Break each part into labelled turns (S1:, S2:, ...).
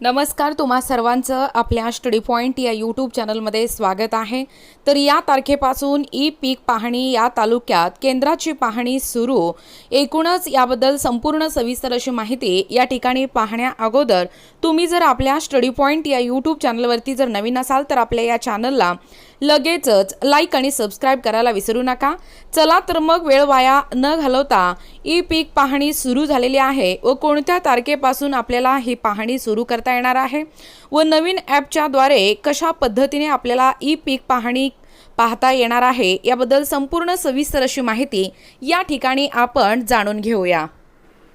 S1: नमस्कार तुम्हा सर्वांचं आपल्या स्टडी पॉईंट या यूट्यूब चॅनलमध्ये स्वागत आहे. तर या तारखेपासून ई पीक पाहणी या तालुक्यात केंद्राची पाहणी सुरू. एकूणच याबद्दल संपूर्ण सविस्तर अशी माहिती या ठिकाणी पाहण्या अगोदर तुम्ही जर आपल्या स्टडी पॉईंट या यूट्यूब चॅनलवरती जर नवीन असाल तर आपल्या या चॅनलला लगेचच लाईक आणि सबस्क्राईब करायला विसरू नका. चला तर मग वेळ वाया न घालवता ई पीक पाहणी सुरू झालेली आहे व कोणत्या तारखेपासून आपल्याला ही पाहणी सुरू करता येणार आहे? व नवीन ॲपच्या द्वारे कशा पद्धतीने आपल्याला ई पीक पाहणी पाहता येणार आहे? याबद्दल संपूर्ण सविस्तर अशी माहिती या ठिकाणी आपण जाणून घेऊया.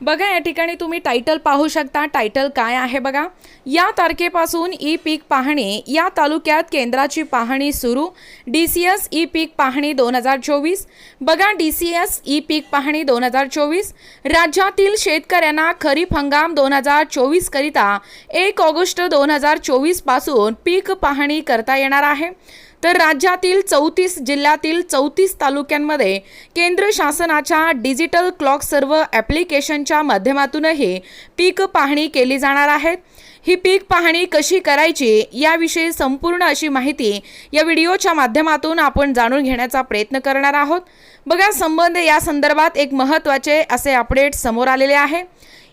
S1: बघा या ठिकाणी तुम्ही टायटल पाहू शकता. टायटल काय आहे बघा? या तारखेपासून ई पीक पाहणी या तालुक्यात केंद्राची पाहणी सुरू. डी सी एस ई पीक पाहणी दोन हजार चोवीस. बघा डी सी एस ई पीक पाहणी दोन हजार चोवीस. राज्यातील शेतकऱ्यांना खरीप हंगाम दोन हजार चोवीसकरिता एक ऑगस्ट दोन हजार चोवीसपासून पीक पाहणी करता येणार आहे. तर राज्यातील चौतीस जिल्ह्यातील चौतीस तालुक्यांमध्ये केंद्र शासनाच्या डिजिटल क्लॉक सर्व ॲप्लिकेशनच्या माध्यमातूनही पीक पाहणी केली जाणार आहे. ही पीक पाहणी कशी करायची याविषयी संपूर्ण अशी माहिती या व्हिडिओच्या माध्यमातून आपण जाणून घेण्याचा प्रयत्न करणार आहोत. बघा संबंध या संदर्भात एक महत्त्वाचे असे अपडेट समोर आलेले आहे.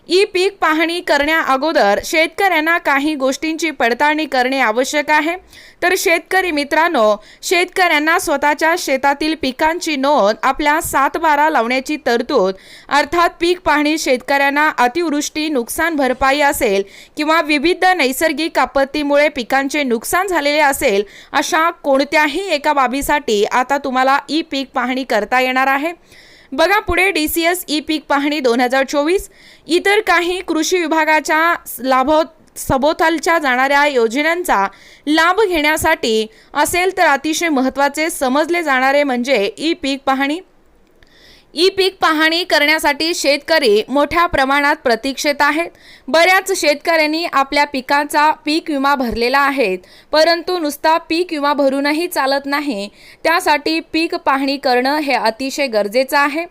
S1: ई पीक पाहणी करण्या अगोदर शेतकऱ्यांना काही गोष्टींची पडताळणी करणे आवश्यक आहे. तर शेतकरी मित्रांनो शेतकऱ्यांना स्वतःच्या शेतातील पिकांची नोंद आपल्या सात बारा लावण्याची तरतूद अर्थात पीक पाहणी शेतकऱ्यांना अतिवृष्टी नुकसान भरपाई असेल किंवा विविध नैसर्गिक आपत्तीमुळे पिकांचे नुकसान झालेले असेल अशा कोणत्याही एका बाबीसाठी आता तुम्हाला ई पीक पाहणी करता येणार आहे. बघा पुढे डी सी एस ई पीक पाहणी दोन हजार चोवीस. इतर काही कृषी विभागाच्या लाभो सभोवतालच्या जाणाऱ्या योजनांचा लाभ घेण्यासाठी असेल तर अतिशय महत्त्वाचे समजले जाणारे म्हणजे ई पीक पाहणी. ई पीक पाहणी करण्यासाठी शेतकरी मोठ्या प्रमाणात प्रतीक्षेत आहेत. बऱ्याच शेतकऱ्यांनी आपल्या पिकाचा पीक विमा भरलेला आहे परंतु नुसता पीक विमा भरूनही चालत नाही. त्यासाठी पीक पाहणी करणं हे अतिशय गरजेचं आहे.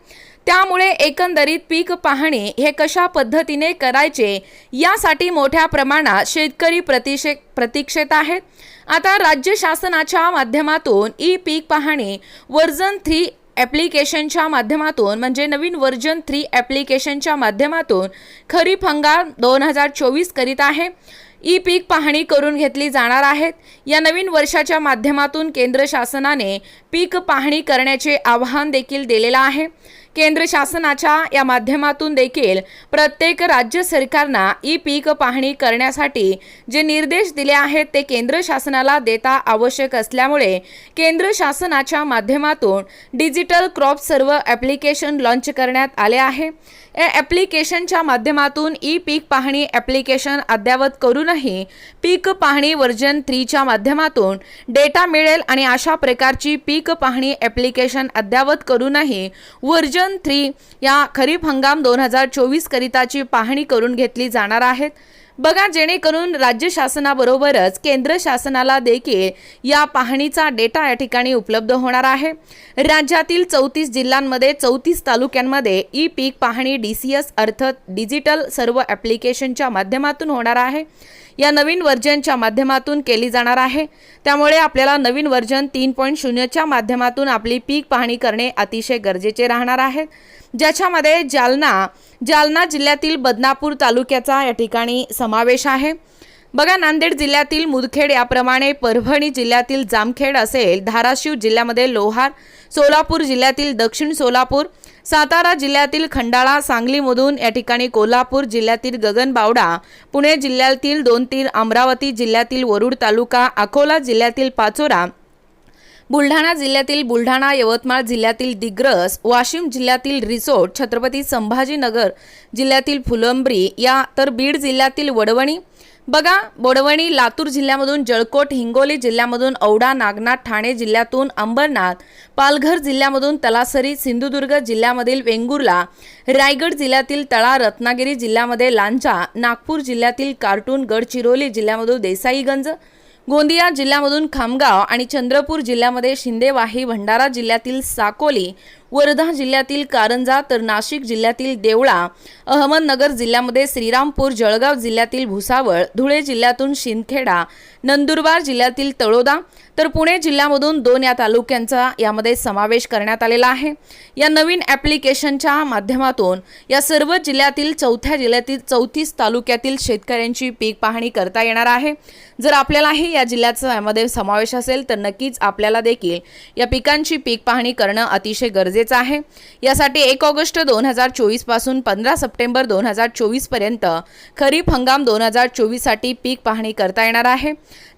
S1: त्यामुळे एकंदरीत पीक पाहणी हे कशा पद्धतीने करायचे यासाठी मोठ्या प्रमाणात शेतकरी प्रतिशे प्रतीक्षेत आहेत. आता राज्य शासनाच्या माध्यमातून ई पीक पाहणी वर्जन थ्री ॲप्लिकेशनच्या माध्यमातून म्हणजे नवीन वर्जन थ्री ॲप्लिकेशनच्या माध्यमातून खरीप हंगाम दोन हजार चोवीस करीत आहे. ई पीक पाहणी करून घेतली जाणार आहेत. या नवीन वर्षाच्या माध्यमातून केंद्र शासनाने पीक पाहणी करण्याचे आवाहन देखील दिलेलं आहे. केंद्र शासनाच्या या माध्यमातून देखील प्रत्येक राज्य सरकारना ई पीक पाहणी करण्यासाठी जे निर्देश दिले आहेत ते केंद्र शासनाला देता आवश्यक असल्यामुळे केंद्र शासनाच्या माध्यमातून digital crop survey application launch करण्यात आले आहे. या ॲप्लिकेशनच्या माध्यमातून ई पीक पाहणी ॲप्लिकेशन अद्ययावत करूनही पीक पाहणी वर्जन थ्रीच्या माध्यमातून डेटा मिळेल आणि अशा प्रकारची पीक पाहणी ॲप्लिकेशन अद्ययावत करूनही वर्जन थ्री या खरीप हंगाम दोन हजार चोवीसकरिताची पाहणी करून घेतली जाणार आहेत. बघा जेणेकरून राज्य शासनाबरोबरच केंद्र शासनाला देखील या पाहणीचा डेटा या ठिकाणी उपलब्ध होणार आहे. राज्यातील चौतीस जिल्ह्यांमध्ये चौतीस तालुक्यांमध्ये ई पीक पाहणी डी सी एस अर्थात डिजिटल सर्व ॲप्लिकेशनच्या माध्यमातून होणार आहे. या नवीन वर्जनच्या माध्यमातून केली जाणार आहे. त्यामुळे आपल्याला नवीन वर्जन तीन पॉईंट शून्यच्या माध्यमातून आपली पीक पाहणी करणे अतिशय गरजेचे राहणार आहे. ज्याच्यामध्ये जालना जालना जिल्ह्यातील बदनापूर तालुक्याचा या ठिकाणी समावेश आहे. बघा नांदेड जिल्ह्यातील मुदखेड याप्रमाणे परभणी जिल्ह्यातील जामखेड असेल धाराशिव जिल्ह्यामध्ये लोहार सोलापूर जिल्ह्यातील दक्षिण सोलापूर सातारा जिल्ह्यातील खंडाळा सांगलीमधून या ठिकाणी कोल्हापूर जिल्ह्यातील गगनबावडा पुणे जिल्ह्यातील दोन तीन अमरावती जिल्ह्यातील वरुड तालुका अकोला जिल्ह्यातील पाचोरा बुलढाणा जिल्ह्यातील बुलढाणा यवतमाळ जिल्ह्यातील दिग्रस वाशिम जिल्ह्यातील रिसोड छत्रपती संभाजीनगर जिल्ह्यातील फुलंब्री या तर बीड जिल्ह्यातील वडवणी बघा बोडवणी लातूर जिल्ह्यामधून जळकोट हिंगोली जिल्ह्यामधून औडा नागनाथ ठाणे जिल्ह्यातून अंबरनाथ पालघर जिल्ह्यामधून तलासरी सिंधुदुर्ग जिल्ह्यामधील वेंगुर्ला रायगड जिल्ह्यातील तळा रत्नागिरी जिल्ह्यामध्ये लांजा नागपूर जिल्ह्यातील कार्टून गडचिरोली जिल्ह्यामधून देसाईगंज गोंदिया जिल्ह्यामधून खामगाव आणि चंद्रपूर जिल्ह्यामध्ये शिंदेवाही भंडारा जिल्ह्यातील साकोली वर्धा जिल्ह्यातील कारंजा तर नाशिक जिल्ह्यातील देवळा अहमदनगर जिल्ह्यामध्ये श्रीरामपूर जळगाव जिल्ह्यातील भुसावळ धुळे जिल्ह्यातून शिंदखेडा नंदुरबार जिल्ह्यातील तळोदा तर पुणे जिल्ह्यामधून दोन या तालुक्यांचा यामध्ये समावेश करण्यात आलेला आहे. या नवीन ॲप्लिकेशनच्या माध्यमातून या सर्व जिल्ह्यातील चौथ्या जिल्ह्यातील चौतीस तालुक्यातील शेतकऱ्यांची पीक पाहणी करता येणार आहे. जर आपल्यालाही या जिल्ह्याचा यामध्ये समावेश असेल तर नक्कीच आपल्याला देखील या पिकांची पीक पाहणी करणं अतिशय गरजेचं आहे. यासाठी एक ऑगस्ट दोन हजार चोवीसपासून पंधरा सप्टेंबर दोन हजार चोवीसपर्यंत खरीप हंगाम दोन हजार चोवीससाठी पीक पाहणी करता येणार आहे.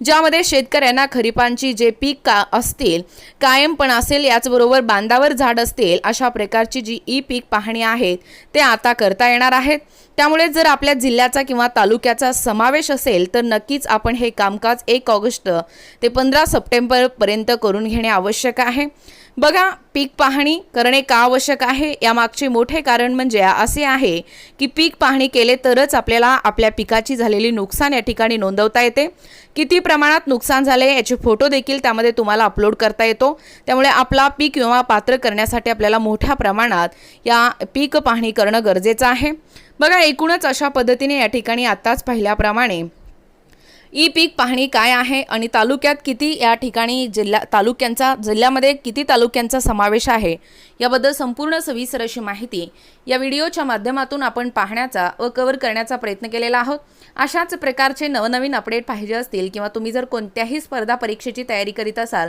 S1: ज्यामध्ये शेतकऱ्यांना खरीपांची जे पीक का असतील कायम पण असेल याचबरोबर बांधावर झाड असतील अशा प्रकारची जी ई पीक पाहणी आहेत ते आता करता येणार आहेत. त्यामुळे जर आपल्या जिल्ह्याचा किंवा तालुक्याचा समावेश असेल तर नक्कीच आपण हे कामकाज एक ऑगस्ट ते पंधरा सप्टेंबरपर्यंत करून घेणे आवश्यक आहे. बघा पीक पाहणी करणे का आवश्यक आहे? यामागचे मोठे कारण म्हणजे असे आहे की पीक पाहणी केले तरच आपल्याला आपल्या पिकाची झालेली नुकसान या ठिकाणी नोंदवता येते. किती प्रमाणात नुकसान झाले याचे फोटो देखील त्यामध्ये तुम्हाला अपलोड करता येतो. त्यामुळे आपला पीक विमा पात्र करण्यासाठी आपल्याला मोठ्या प्रमाणात या पीक पाहणी करणं गरजेचं आहे. बघा एकूणच अशा पद्धतीने या ठिकाणी आत्ताच पाहिल्याप्रमाणे ई पीक पाहणी काय आहे आणि तालुक्यात किती या ठिकाणी जिल्हा तालुक्यांचा जिल्ह्यामध्ये किती तालुक्यांचा समावेश आहे याबद्दल संपूर्ण सविस्तर अशी माहिती या व्हिडिओच्या माध्यमातून आपण पाहण्याचा व कव्हर करण्याचा प्रयत्न केलेला आहोत. अशाच प्रकारचे नवनवीन अपडेट पाहिजे असतील किंवा तुम्ही जर कोणत्याही स्पर्धा परीक्षेची तयारी करीत असाल